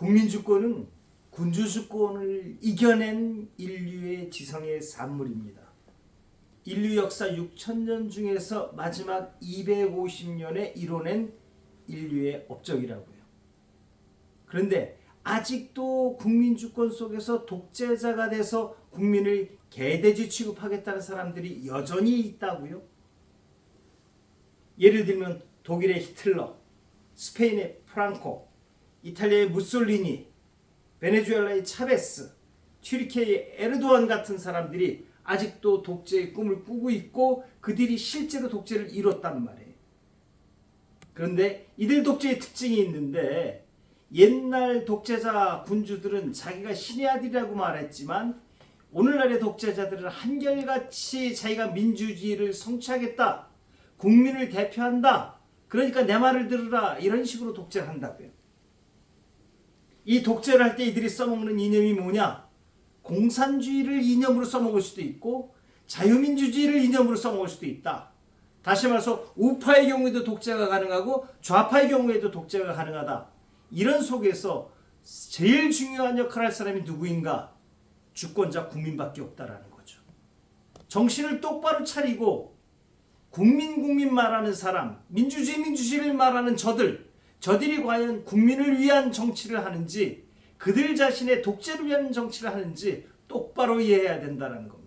국민주권은 군주주권을 이겨낸 인류의 지성의 산물입니다. 인류 역사 6천년 중에서 마지막 250년에 이뤄낸 인류의 업적이라고요. 그런데 아직도 국민주권 속에서 독재자가 돼서 국민을 개돼지 취급하겠다는 사람들이 여전히 있다고요. 예를 들면 독일의 히틀러, 스페인의 프랑코, 이탈리아의 무솔리니, 베네수엘라의 차베스, 튀르키예의 에르도안 같은 사람들이 아직도 독재의 꿈을 꾸고 있고 그들이 실제로 독재를 이뤘단 말이에요. 그런데 이들 독재의 특징이 있는데 옛날 독재자 군주들은 자기가 신의 아들이라고 말했지만 오늘날의 독재자들은 한결같이 자기가 민주주의를 성취하겠다. 국민을 대표한다. 그러니까 내 말을 들으라. 이런 식으로 독재를 한다고요. 이 독재를 할 때 이들이 써먹는 이념이 뭐냐? 공산주의를 이념으로 써먹을 수도 있고 자유민주주의를 이념으로 써먹을 수도 있다. 다시 말해서 우파의 경우에도 독재가 가능하고 좌파의 경우에도 독재가 가능하다. 이런 속에서 제일 중요한 역할을 할 사람이 누구인가? 주권자 국민밖에 없다라는 거죠. 정신을 똑바로 차리고 국민 국민 말하는 사람, 민주주의 민주주의를 말하는 저들, 저들이 과연 국민을 위한 정치를 하는지 그들 자신의 독재를 위한 정치를 하는지 똑바로 이해해야 된다는 겁니다.